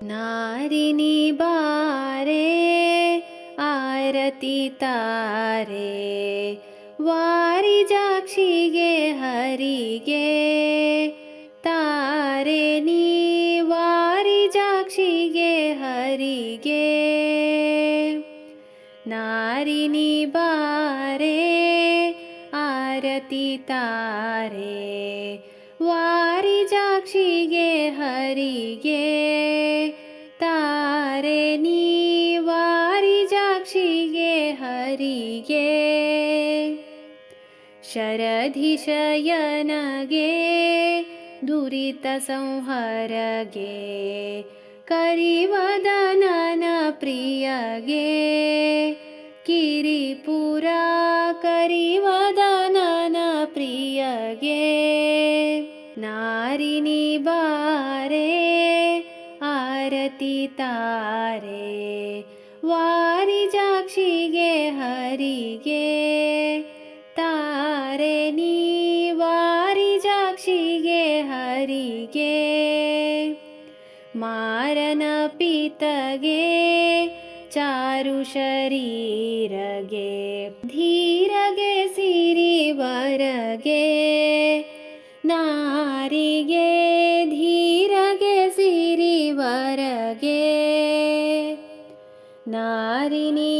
ನಾರಿನಿ ಬಾರೆ ಆರತಿ ತಾರೆ ವಾರಿ ಜಾಕ್ಷಿಗೆ ಹರಿಗೆ ತಾರೆ ನೀ ವಾರಿ ಜಾಕ್ಷಿಗೆ ಹರಿಗೆ ನಾರಿನಿ ಬಾರೆ ಆರತಿ ತಾರೆ ಹರಿಗೆ ತಾರೆ ನೀವಾರಿ ಜಾಕ್ಷಿಗೆ ಹರಿಗೆ ಶರಧಿಶಯನಗೆ ದುರಿತ ಸಂಹಾರಗೆ ಕರಿವದನನ ಪ್ರಿಯಗೆ ಕಿರಿಪುರ ಕರಿವದನನ ಪ್ರಿಯಗೆ. ನಾರಿನಿ ಬಾರೆ ಆರತಿ ತಾರೆ ವಾರಿಜಾಕ್ಷಿಗೆ ಹರಿಗೆ, ತಾರೆ ನೀ ವಾರಿಜಾಕ್ಷಿಗೆ ಹರಿಗೆ, ಮಾರನ ಪಿತಗೆ, ಚಾರು ಶರೀರಗೆ, ಧೀರಗೆ ಸಿರಿವರಗೆ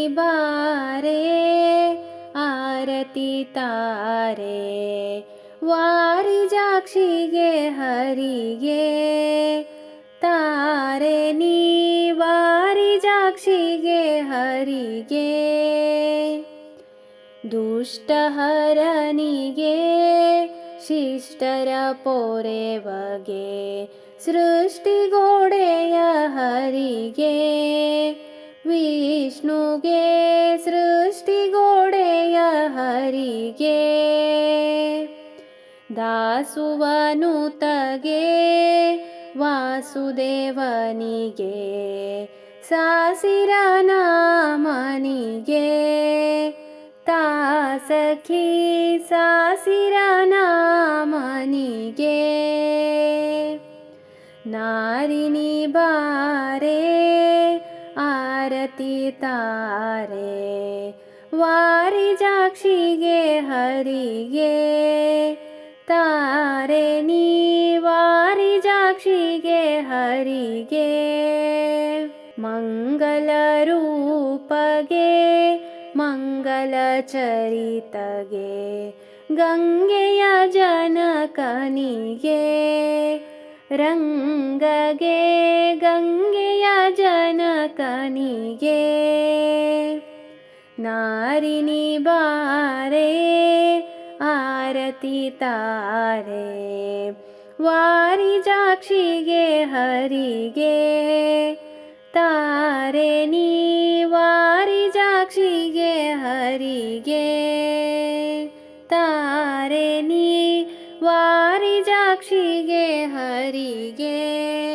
ಬಾರೆ, ಆರತಿ ತಾರೆ, ವಾರಿ ಜಾಕ್ಷಿಗೆ ಹರಿಗೆ ತಾರೆ ನೀ ವಾರಿ ಜಾಕ್ಷಿಗೆ ಹರಿಗೆ ದುಷ್ಟಹರನಿಗೆ, ಶಿಷ್ಟರ ಪೊರೆವಗೆ, ಸೃಷ್ಟಿಗೋಡೆಯ ಹರಿಗೆ ವಿಷ್ಣುಗೆ ಸೃಷ್ಟಿಗೋಡೆಯ ಹರಿಗೆ ದಾಸುವನುತಗೆ ವಾಸುದೇವನಿಗೆ ಸಾಸಿರ ನಾಮನಿಗೆ ತಾಸಖಿ ಸಾಸಿರ ನಾಮನಿಗೆ ನಾರಿನಿ ಬಾರೆ ಆರತಿ ತಾರೆ ವಾರಿ ಜಾಕ್ಷಿಗೆ ಹರಿಗೆ ತಾರೆ ನೀ ವಾರಿ ಜಾಕ್ಷಿಗೆ ಹರಿಗೆ ಮಂಗಲ ರೂಪಗೆ ಮಂಗಲ ಚರಿತಗೆ ಗಂಗೆಯ ಜನಕನಿಗೆ ರಂಗಗೆ ಜನಕನಿಗೆ ನಾರಿನಿ ಬಾರೆ, ಆರತಿ ತಾರೆ. ವಾರಿ ಜಾಕ್ಷಿಗೆ ಹರಿಗೆ, ತಾರೆ ನೀ ವಾರಿ ಜಾಕ್ಷಿಗೆ ಹರಿಗೆ. ತಾರೆ ನೀ ವಾರಿ ಜಾಕ್ಷಿಗೆ ಹರಿಗೆ.